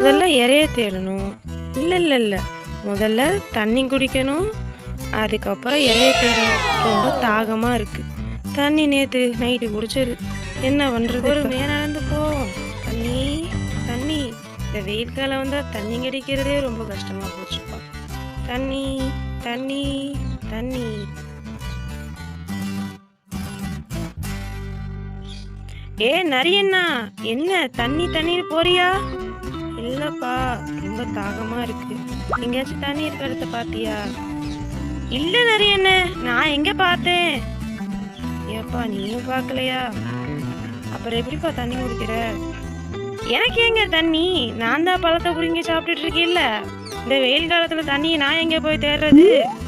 முதல்ல இறைய தேடணும். இல்லை இல்லை இல்லை. முதல்ல தண்ணி குடிக்கணும். அதுக்கப்புறம் இறைய தேடணும். ரொம்ப தாகமாக இருக்குது தண்ணி நேற்று நைட்டு குடிச்சது. என்ன பண்ணுறது ஒரு மே நடந்து போவோம் தண்ணி தண்ணி. இந்த வெயில் காலம் வந்தால் தண்ணி கிடைக்கிறதே ரொம்ப கஷ்டமாக போச்சுப்பா தண்ணி தண்ணி தண்ணி. ஏ நரியண்ணா. என்ன தண்ணி தண்ணி போறியா? இல்லப்பா ரொம்ப தாகமா இருக்கு. எங்கேயாச்சும் தண்ணி இருக்கிறத பாத்தியா? இல்ல நரியண்ண நான் எங்க பார்த்தேன்? ஏப்பா நீயும் பார்க்கலையா? அப்புறம் எப்படிப்பா தண்ணி குடிக்கிற? எனக்கு எங்க தண்ணி? நான் தான் பழத்தை குடிங்க சாப்பிட்டுட்டு இருக்கேன்ல. இந்த வெயில் காலத்துல தண்ணி நான் எங்க போய் தேடுறது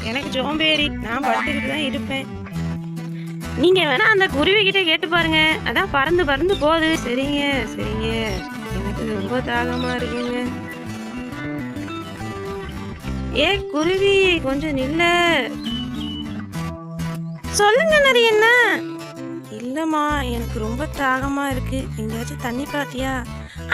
எனக்கு ஜோம்பேறி நான் படுத்துக்கிட்டு தான் இருப்பேன். நீங்க வேணா அந்த குருவி கிட்ட கேட்டு பாருங்க. அதான் பறந்து பறந்து போகுது. சரிங்க சரிங்க. எனக்கு ரொம்ப தாகமா இருக்குங்க. ஏ குருவி கொஞ்சம் நில்ல. சொல்லுங்க நிறைய என்ன இல்லம்மா எனக்கு ரொம்ப தாகமா இருக்கு. எங்கேயாச்சும் தண்ணி பாத்தியா?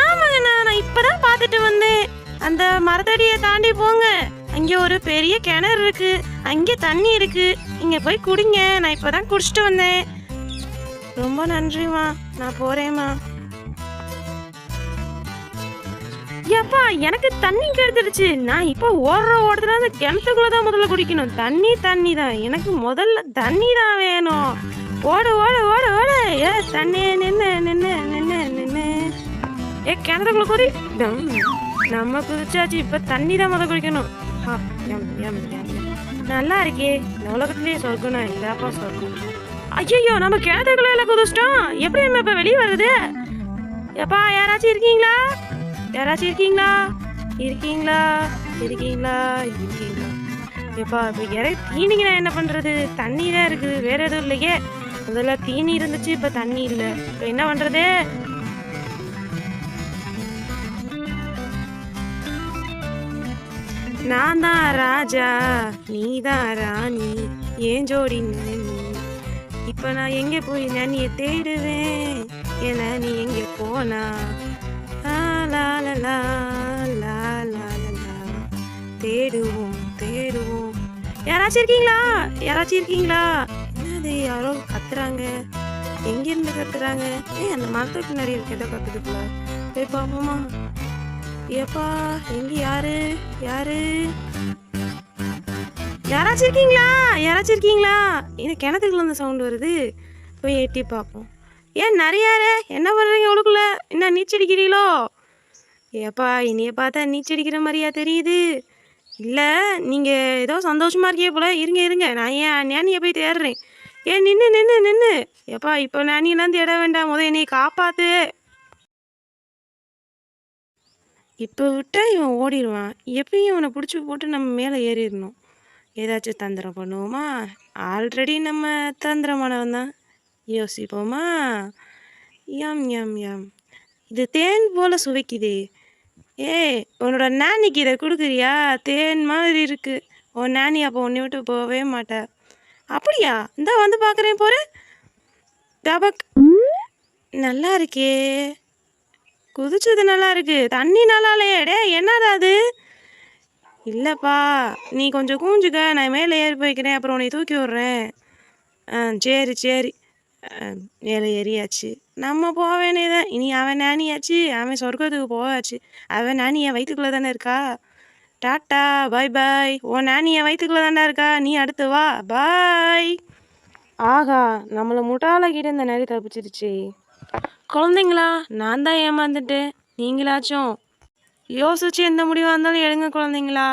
ஆமாங்கண்ணா நான் இப்பதான் பார்த்துட்டு வந்தேன். அந்த மரத்தடியை தாண்டி போங்க. அங்க ஒரு பெரிய கிணறு இருக்கு. அங்கே தண்ணி இருக்கு. இங்க போய் குடிங்க. நான் இப்பதான் குடிச்சிட்டு வந்தேன். ரொம்ப நன்றிம்மா. நான் போறேம்மா. ஏப்பா எனக்கு தண்ணி கெடுத்துடுச்சு. நான் இப்போ ஓடுற ஓடுறதுல அந்த கிணத்துக்குள்ள தான் முதல்ல குடிக்கணும். தண்ணி தண்ணி தான். எனக்கு முதல்ல தண்ணி தான் வேணும். ஓடு ஓடு ஓடு ஓடு. ஏ தண்ணி நின்று நின்று நின்று நின்று ஏ கிணத்துக்குள்ள குதி. நம்ம குதிச்சாச்சு. இப்போ தண்ணி தான் முதல்ல குடிக்கணும். நல்லா இருக்கே. உலகத்துலேயே சொர்க்கணும் சொர்க்கம்னா சொர்க்கணும் சொர்க்கம். ஐயோ நம்ம கிணத்துக்குள்ள குதிச்சிட்டோம். எப்படி நம்ம இப்போ வெளியே வருது? எப்பா யாராச்சும் இருக்கீங்களா? யாராச்சும் இருக்கீங்களா? இருக்கீங்களா? இருக்கீங்களா? இருக்கீங்களா? எப்பா இப்போ இறை தீனிக்கு நான் என்ன பண்ணுறது தண்ணி தான் இருக்குது வேற எதுவும் இல்லையே. முதல்ல தீனி இருந்துச்சு இப்போ தண்ணி இல்லை. இப்போ என்ன பண்ணுறது நான் தான் ராஜா நீ தான் ராணி. ஏன் ஜோடி நீ? இப்போ நான் எங்கே போய் நான் நீ தேடுவேன்? ஏன்னா நீ எங்கே போனா? லா லா லா லா தேடுவோம் தேடுவோம். யாராச்சும் இருக்கீங்களா? யாராச்சும் இருக்கீங்களா? என்னது யாரோ கத்துறாங்க. எங்கிருந்து கத்துறாங்க? ஏய் அந்த மரத்துக்கு பின்னாடி இருக்கு ஏதோ கத்துக்குள்ள போய் பார்ப்போமா? ஏப்பா எங்க யாரு? யாரு? யாராச்சும் இருக்கீங்களா? யாராச்சும் இருக்கீங்களா? இது கிணத்துக்குள்ள அந்த சவுண்ட் வருது. போய் எட்டி பார்ப்போம். ஏன் நிறையாரு என்ன பண்ணுறீங்க உங்களுக்குள்ள என்ன நீச்சடிக்கிறீங்களோ ஏப்பா இனிய பார்த்தா நீச்சடிக்கிற மாதிரியா தெரியுது. இல்லை நீங்கள் ஏதோ சந்தோஷமாக இருக்கே போல. இருங்க இருங்க. நான் ஏன் ஞானியை போய் தேடுறேன். ஏன் நின்று நின்று நின்று ஏப்பா இப்போ ஞானியெல்லாம் தேட வேண்டாம். முத என்னை காப்பாத்து. இப்போ விட்டால் இவன் ஓடிடுவான். எப்பயும் இவனை பிடிச்சி போட்டு நம்ம மேலே ஏறிடணும். ஏதாச்சும் தந்திரம் பண்ணுவோமா? ஆல்ரெடி நம்ம தந்திரமானவன் தான் யோசிப்போமா? யம் யம் யம். இது தேன் போல சுவைக்குதே. ஏய் உன்னோட நானிக்கு இதை கொடுக்குறியா? தேன் மாதிரி இருக்குது உன் நானி அப்போ உன்னை விட்டு போகவே மாட்டா. அப்படியா? இந்த வந்து பார்க்குறேன் போகிறேன் டபக் நல்லா இருக்கே. குதிச்சது நல்லா இருக்கு. தண்ணி நல்லா இல்லையே. டே என்னடா அது? இல்லைப்பா நீ கொஞ்சம் கூஞ்சுக்க. நான் மேலே ஏறி போய்க்கிறேன். அப்புறம் உன்னை தூக்கி விட்றேன். ஆ சரி சரி. வேலை ஏறியாச்சு. நம்ம போக வேண்டியதான் இனி அவன் நானியாச்சு அவன் சொர்க்கத்துக்கு போகாச்சு அவன் நானி என் வயிற்றுக்குள்ளே தானே இருக்கா? டாட்டா பாய் பாய். ஓ நானி என் வயிற்றுக்குள்ளே தானே இருக்கா? நீ அடுத்து வா. பாய். ஆகா நம்மளை முட்டாளகிட்ட இந்த நேரம் தப்பிச்சிருச்சு. குழந்தைங்களா நான் தான் ஏமாந்துட்டேன். நீங்களாச்சும். யோசிச்சு எந்த முடிவாக இருந்தாலும் எடுங்க குழந்தைங்களா.